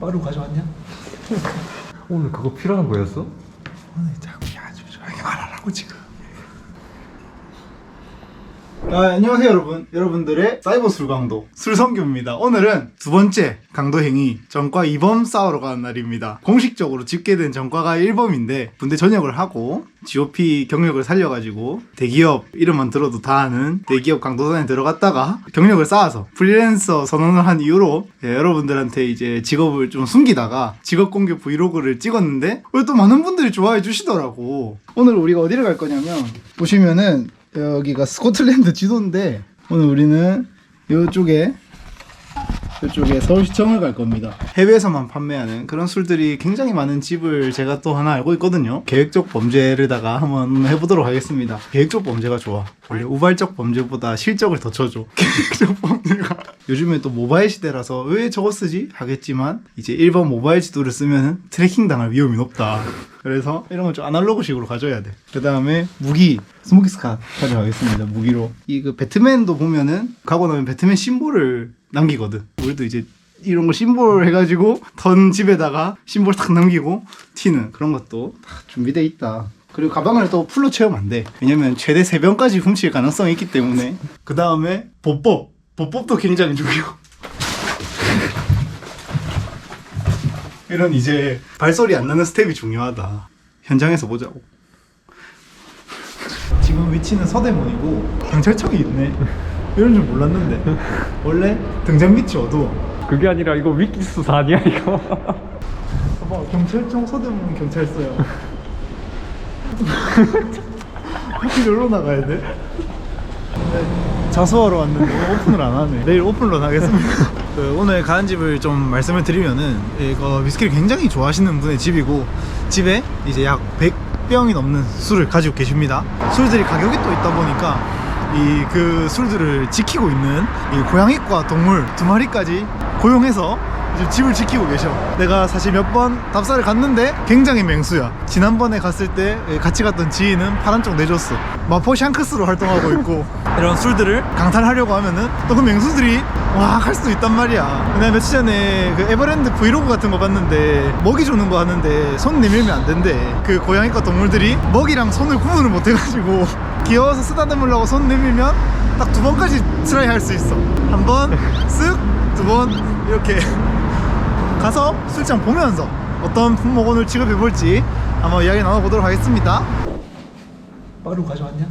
빠루 가져왔냐? 오늘 그거 필요한 거였어? 오늘 자꾸 야좀 조용히 말하라고 지금. 아, 안녕하세요 여러분. 여러분들의 사이버 술 강도 술성규입니다. 오늘은 두 번째 강도 행위 전과 2범 싸우러 가는 날입니다. 공식적으로 집계된 전과가 1범인데 군대 전역을 하고 GOP 경력을 살려가지고 대기업 이름만 들어도 다 아는 대기업 강도단에 들어갔다가 경력을 쌓아서 프리랜서 선언을 한 이후로 예, 여러분들한테 이제 직업을 좀 숨기다가 직업 공개 브이로그를 찍었는데 왜또 많은 분들이 좋아해 주시더라고. 오늘 우리가 어디를 갈 거냐면 보시면은 여기가 스코틀랜드 지도인데 오늘 우리는 이쪽에 이쪽에 서울시청을 갈 겁니다. 해외에서만 판매하는 그런 술들이 굉장히 많은 집을 제가 또 하나 알고 있거든요. 계획적 범죄를다가 한번 해보도록 하겠습니다. 계획적 범죄가 좋아. 원래 우발적 범죄보다 실적을 더 쳐줘. 계획적 범죄가. 요즘에 또 모바일 시대라서 왜 저거 쓰지? 하겠지만 이제 1번 모바일 지도를 쓰면 트래킹 당할 위험이 높다. 그래서 이런 건 좀 아날로그식으로 가져야 돼. 그 다음에 무기 스모키 스카 가져가겠습니다. 무기로 이 그 배트맨도 보면은 가고 나면 배트맨 심볼을 남기거든. 우리도 이제 이런 거 심볼 해가지고 던 집에다가 심볼 탁 남기고 튀는 그런 것도 다 준비돼 있다. 그리고 가방을 또 풀로 채우면 안 돼. 왜냐면 최대 3병까지 훔칠 가능성이 있기 때문에. 그 다음에 보법. 보법도 굉장히 중요. 이런 이제 발소리 안 나는 스텝이 중요하다. 현장에서 보자고. 지금 위치는 서대문이고 경찰청이 있네. 이런 줄 몰랐는데 원래 등잔 밑이 어두워. 그게 아니라 이거 위키스 아니야 이거? 봐봐 경찰청 서대문 경찰서야. 하필 여기로 나가야 돼? 네, 자수하러 왔는데 오픈을 안 하네. 내일 오픈런 하겠습니다. 그 오늘 가는 집을 좀 말씀을 드리면은 이거 위스키를 굉장히 좋아하시는 분의 집이고 집에 이제 약 100병이 넘는 술을 가지고 계십니다. 술들이 가격이 또 있다 보니까 이 그 술들을 지키고 있는 이 고양이과 동물 두 마리까지 고용해서 집을 지키고 계셔. 내가 사실 몇 번 답사를 갔는데 굉장히 맹수야. 지난번에 갔을 때 같이 갔던 지인은 파란 쪽 내줬어. 마포 샹크스로 활동하고 있고 이런 술들을 강탈하려고 하면은 또 그 맹수들이 와할 수도 있단 말이야. 내가 며칠 전에 그 에버랜드 브이로그 같은 거 봤는데 먹이 주는 거 하는데 손 내밀면 안 된대. 그 고양이과 동물들이 먹이랑 손을 구분을 못 해가지고 귀여워서 쓰다듬으려고 손 내밀면 딱 두 번까지 트라이 할 수 있어. 한 번, 쓱, 두 번, 이렇게. 가서 술장 보면서 어떤 품목 오늘 취급해 볼지 한번 이야기 나눠보도록 하겠습니다. 빠루 가져왔냐?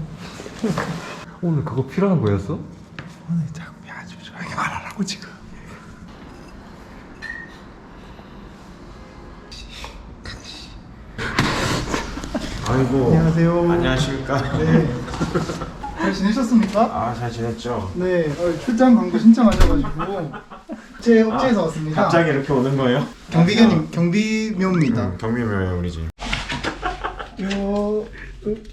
오늘 그거 필요한 거였어? 오늘 자꾸 야좀 조용히 말하라고 지금. 아이고. 안녕하세요. 안녕하십니까. 네. 잘 지내셨습니까? 아, 잘 지냈죠? 네. 어, 출장 광고 신청하셔가지고 제 업체에서 왔습니다. 갑자기 이렇게 오는 거예요? 경비견님 경비묘입니다. 음, 경비묘예요, 우리 집. 요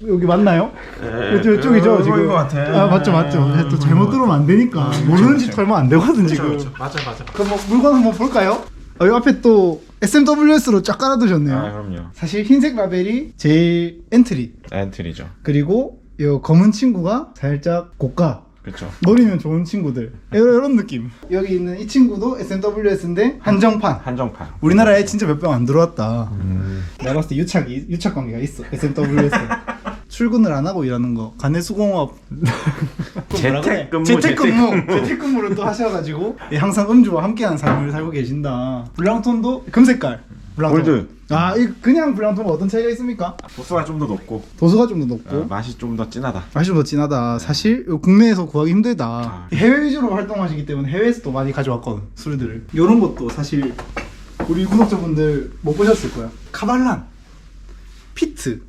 여기 맞나요? 네, 이쪽, 이쪽이죠 그, 지금. 같아. 아 맞죠 맞죠. 음, 또 잘못 들어오면 안 되니까 모르는 짓 털면 안 되거든 지금. 맞아, 맞아. 그럼 뭐 물건 한번 볼까요? 어, 이 앞에 또 SMWS로 쫙 깔아두셨네요. 아, 그럼요. 사실 흰색 라벨이 제일 엔트리 엔트리죠. 그리고 이 검은 친구가 살짝 고가 그렇죠. 노리면 좋은 친구들 이런, 느낌. 여기 있는 이 친구도 SMWS인데 한정판. 한정판. 우리나라에 진짜 몇 병 안 들어왔다. 음. 내가 봤을 때 유착이 유착 관계가 있어 SMWS 출근을 안 하고 일하는 거 간의 수공업 재택근무, 재택근무 재택근무를 또 하셔가지고 예, 항상 음주와 함께하는 삶을 살고 계신다 블랑톤도 금색깔 블랑톤. 골드. 아 이 그냥 블랑톤과 어떤 차이가 있습니까? 도수가 좀 더 높고 도수가 좀 더 높고 어, 맛이 좀 더 진하다. 맛이 좀 더 진하다 사실 이거 국내에서 구하기 힘들다 아. 해외 위주로 활동하시기 때문에 해외에서 또 많이 가져왔거든 술들을 이런 것도 사실 우리 구독자분들 못 보셨을 거야 카발란 피트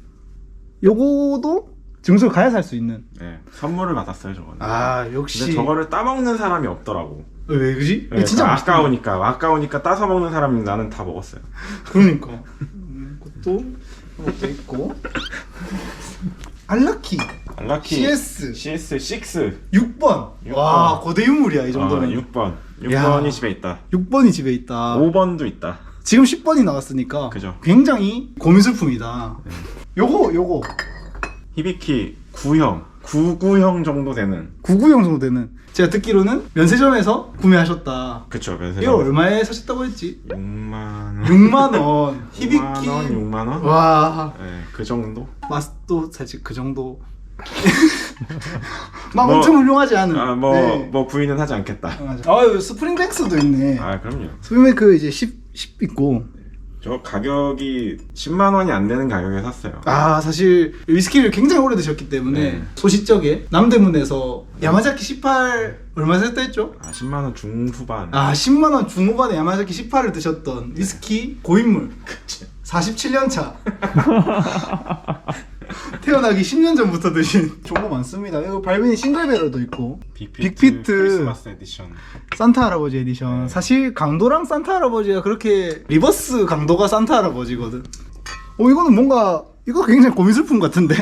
요거도 증술 가야 살 수 있는 네, 선물을 받았어요, 저거는. 아 근데 역시 저거를 따먹는 사람이 없더라고. 왜 그지? 네, 진짜 맛있다 아까우니까 아까우니까 따서 먹는 사람이 나는 다 먹었어요. 그러니까 음, 이것도 이것도 있고 알라키 알라키 CS CS6 6번 육 와 번. 고대 유물이야 이 정도면 어, 6번. 야. 6번이 집에 있다. 6번이 집에 있다 5번도 있다. 지금 10번이 나왔으니까 그죠. 굉장히 고민술품이다 요거 요거 히비키 구형 99형 정도 되는 99형 정도 되는. 제가 듣기로는 면세점에서 구매하셨다. 그쵸 면세점 얼마에 사셨다고 했지? 6만 원 6만 원. 6만 히비키. 원 6만 원? 와. 네, 그 정도? 맛도 사실 그 정도. 막 뭐, 엄청 훌륭하지 않은. 아 뭐 뭐 네. 부인은 하지 않겠다 맞아. 아유 스프링백스도 있네. 아 그럼요 스프링백스 이제 10, 10 있고. 저 가격이 10만 원이 안 되는 가격에 샀어요. 아 사실 위스키를 굉장히 오래 드셨기 때문에 네. 소시적에 남대문에서 야마자키 18 얼마 샀다 했죠? 아 10만 원 중후반. 아 10만 원 중후반에 야마자키 18을 드셨던 위스키 고인물. 47년 차 태어나기 10년 전부터 드신 거 많습니다. 이거 발빈이 싱글베러도 있고 빅피트, 빅피트. 크리스마스 에디션 산타 할아버지 에디션. 네. 사실 강도랑 산타 할아버지가 그렇게 리버스 강도가 산타 할아버지거든. 어 이거는 뭔가 이거 굉장히 고민슬픔 같은데.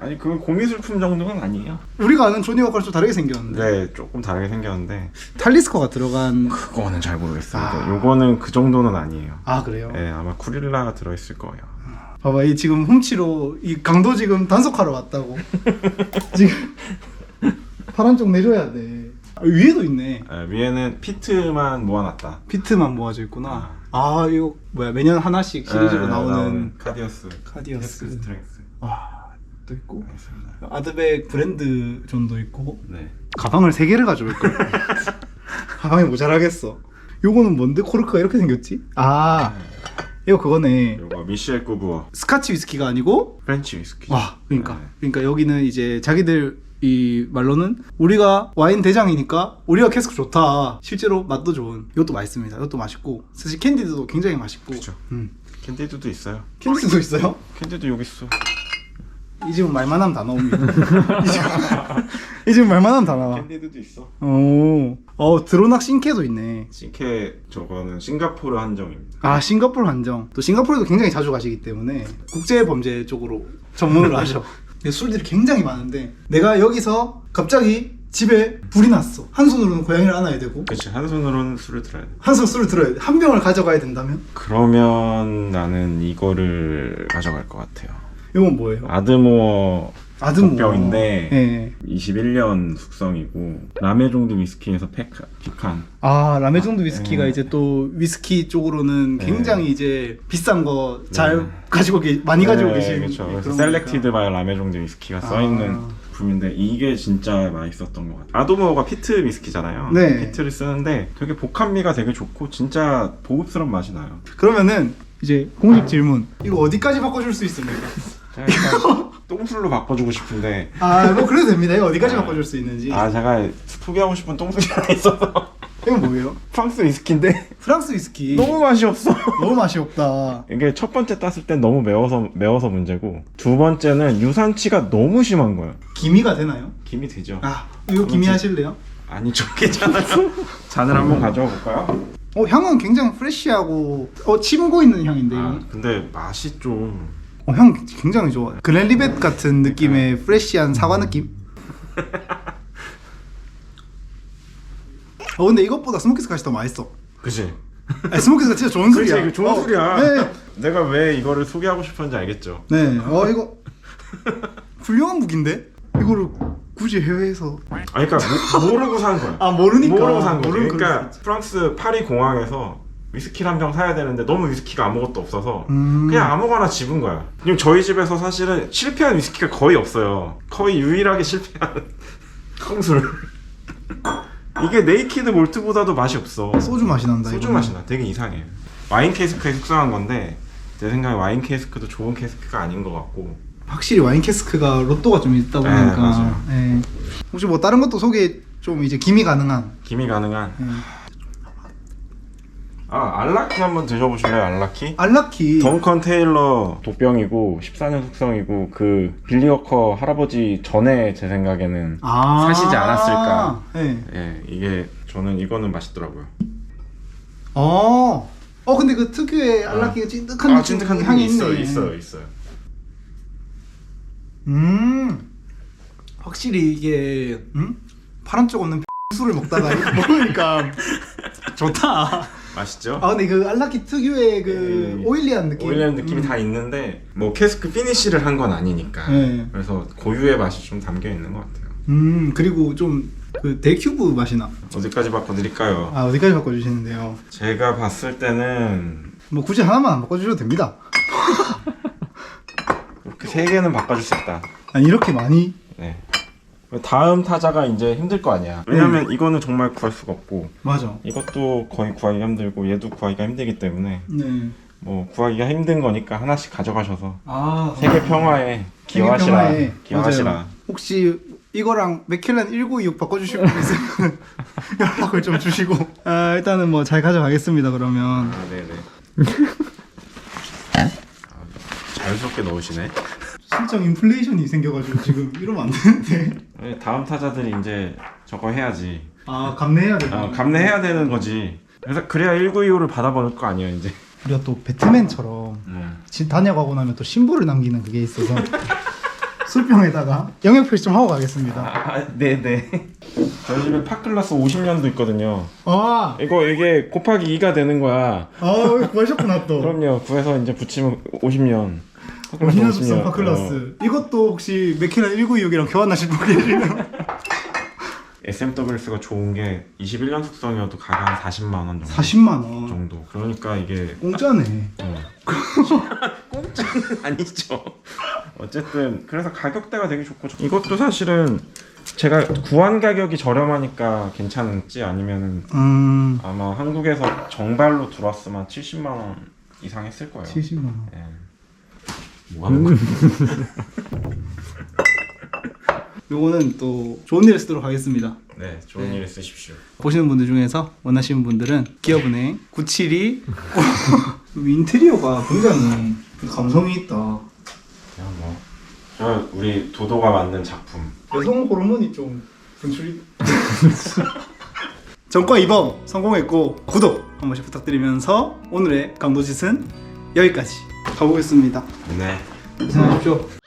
아니 그건 고미술품 정도는 아니에요 우리가 아는 조니 워커랑 좀 다르게 생겼는데. 네 조금 다르게 생겼는데 탈리스커가 들어간. 그거는 잘 모르겠어요 아. 요거는 그 정도는 아니에요 아 그래요? 네 아마 쿠릴라가 들어있을 거예요 봐봐 이 지금 훔치로 이 강도 지금 단속하러 왔다고. 지금 파란 쪽 내줘야 돼. 아, 위에도 있네. 네, 위에는 피트만 모아놨다 피트만 모아져 있구나. 아 이거 뭐야 매년 하나씩 시리즈로 네, 나오는 카디어스 카디어스. 스트렝스 와또 있고 알겠습니다. 아드백 브랜드 존도 있고 네 가방을 세 개를 가져올 걸. 가방이 모자라겠어. 요거는 뭔데 코르크가 이렇게 생겼지? 아 이거 그거네. 요거 미셸 꾸부어 스카치 위스키가 아니고 프렌치 위스키 와 그러니까 네. 그러니까 여기는 이제 자기들 이 말로는 우리가 와인 대장이니까 우리가 캐스크 좋다. 실제로 맛도 좋은. 이것도 맛있습니다. 이것도 맛있고 사실 캔디드도 굉장히 맛있고. 그쵸. 음. 캔디드도 있어요 캔디드도 있어요? 캔디드 여기 있어 이 집은 말만 하면 다 나옵니다. 이 집은, 이 집은 말만 하면 다 나와. 캔디드도 있어 오, 어 드로낙 신캐도 있네. 싱케 저거는 싱가포르 한정입니다 아 싱가포르 한정. 또 싱가포르도 굉장히 자주 가시기 때문에 국제 범죄 쪽으로 전문을 하셔. 근데 술들이 굉장히 많은데 내가 여기서 갑자기 집에 불이 났어. 한 손으로는 고양이를 안아야 되고 그치 한 손으로는 술을 들어야 돼 한 손 술을 들어야 돼. 한 병을 가져가야 된다면 그러면 나는 이거를 가져갈 것 같아요 이건 뭐예요? 아드모어 아드모. 독병인데 네. 21년 숙성이고 라메종드 위스키에서 페카, 피칸 아 라메종드 위스키가 네. 이제 또 위스키 쪽으로는 네. 굉장히 이제 비싼 거잘 네. 가지고 계 많이 가지고 그렇죠. 그런 그래서 거니까. 셀렉티드 바이 라메종드 위스키가 아. 써있는 제품인데 이게 진짜 맛있었던 것 같아요 아도모어가 피트 위스키잖아요 네. 피트를 쓰는데 되게 복합미가 되게 좋고 진짜 보급스러운 맛이 나요 그러면은 이제 공식 질문 이거 어디까지 바꿔줄 수 있습니까? 제가 일단 똥술로 바꿔주고 싶은데 아 뭐 그래도 됩니다. 이거 어디까지 아. 바꿔줄 수 있는지. 아 제가 소개하고 싶은 똥술이 하나 있어서 이건 뭐예요? 프랑스 위스키인데 프랑스 위스키. 너무 맛이 없어 너무 맛이 없다. 이게 첫 번째 땄을 땐 너무 매워서 매워서 문제고 두 번째는 유산치가 너무 심한 거예요 기미가 되나요? 김이 되죠 아 이거 기미 하실래요? 아니 좀 괜찮아요 잔을 한번 가져와 볼까요? 어 향은 굉장히 프레쉬하고 어 침고 있는 향인데 아, 이거. 근데 맛이 좀 어, 향 굉장히 좋아. 글렌리벳 같은 느낌의 프레쉬한 사과 느낌. 어 근데 이것보다 스모키 스카시 더 맛있어. 그지? 아니, 스모키 스카 진짜 좋은 그치 술이야. 이거 좋은 어, 술이야 네. 내가 왜 이거를 소개하고 싶었는지 알겠죠? 네. 어 이거 훌륭한 무기인데 이거를 굳이 해외에서 아니 그러니까 모, 모르고 산 거야 아 모르니까 모르고 산 거지 그러니까 그럴 수 있지. 프랑스 파리 공항에서 위스키를 한병 사야 되는데 너무 위스키가 아무것도 없어서 음. 그냥 아무거나 집은 거야 지금 저희 집에서 사실은 실패한 위스키가 거의 없어요 거의 유일하게 실패한 홍술 이게 네이키드 몰트보다도 맛이 없어 소주 맛이 난다. 소주 이거는. 맛이 나 되게 이상해 와인 캐스크에 숙성한 건데 제 생각에 와인 캐스크도 좋은 캐스크가 아닌 것 같고 확실히 와인 캐스크가 로또가 좀 있다 네, 보니까. 맞아요. 예. 혹시 뭐 다른 것도 소개 좀 이제 기미 가능한. 김이 가능한 예. 아 알라키 한번 드셔보실래요 알라키? 알라키. 덩컨 테일러 독병이고 14년 숙성이고 그 빌리 워커 할아버지 전에 제 생각에는 아. 사시지 않았을까. 네. 예 이게 저는 이거는 맛있더라고요 어. 어 근데 그 특유의 알라키가 찐득한 아 느낌, 찐득한 향이 있어요 있네. 있어요 있어요 음. 확실히 이게 음? 파란 쪽 없는 술을 먹다가 이거 먹으니까 좋다. 맛있죠? 아 근데 그 알라키 특유의 그 음, 오일리한 느낌. 오일리한 느낌이 음. 다 있는데 뭐 캐스크 피니쉬를 한 건 아니니까 네. 그래서 고유의 맛이 좀 담겨 있는 것 같아요. 음 그리고 좀 그 데큐브 맛이 나. 어디까지 바꿔드릴까요? 아 어디까지 바꿔주시는데요? 제가 봤을 때는 뭐 굳이 하나만 안 바꿔주셔도 됩니다. 이렇게 세 개는 바꿔줄 수 있다. 아니 이렇게 많이 네. 다음 타자가 이제 힘들 거 아니야. 왜냐면 이거는 정말 구할 수가 없고 맞아. 이것도 거의 구하기가 힘들고 얘도 구하기가 힘들기 때문에 네. 뭐 구하기가 힘든 거니까 하나씩 가져가셔서 아 세계 평화에 기여하시라. 평화에. 기여하시라. 맞아요. 혹시 이거랑 맥켈란 1926 바꿔주실 분 있으면 연락을 좀 주시고 아, 일단은 뭐 잘 가져가겠습니다 그러면 아 네네. 아, 자연스럽게 넣으시네. 실적 인플레이션이 생겨가지고 지금 이러면 안 되는데 네, 다음 타자들이 이제 저거 해야지. 아 감내해야 돼 아, 감내해야 되는 거지. 그래서 그래야 1925를 받아버릴 거 아니야 이제. 우리가 또 배트맨처럼 음. 집 다녀가고 나면 또 신부를 남기는 그게 있어서 술병에다가 영역 표시 좀 하고 가겠습니다 아 네네. 저희 집에 파클라스 50년도 있거든요. 아, 이거 이게 곱하기 2가 되는 거야. 아 구하셨구나 또 그럼요. 구해서 이제 붙이면 50년. 파클라스 50년 50년. 숙성 파클라스 이것도 혹시 맥켈란 1926이랑 교환하실 분 계시나요? SMWS가 좋은 게 21년 숙성이어도 가격 한 40만 원 정도. 40만 원 정도. 그러니까 이게 공짜네 어. 공짜는 아니죠. 어쨌든 그래서 가격대가 되게 좋고 이것도 사실은 제가 구한 가격이 저렴하니까 괜찮을지 아니면은 음 아마 한국에서 정발로 들어왔으면 70만 원 이상 했을 거예요. 70만 원 예. 뭐 하는 거야? 요거는 또 좋은 일에 쓰도록 하겠습니다 네, 좋은 네. 일에 쓰십시오. 보시는 분들 중에서 원하시는 분들은 기업은행 972 인테리어가 굉장히 감성이 있다 그냥 뭐, 저 우리 도도가 만든 작품. 여성 호르몬이 좀 분출이 전과 2번 성공했고 구독 한 번씩 부탁드리면서 오늘의 강도짓은 여기까지 가보겠습니다 네. 고생하십시오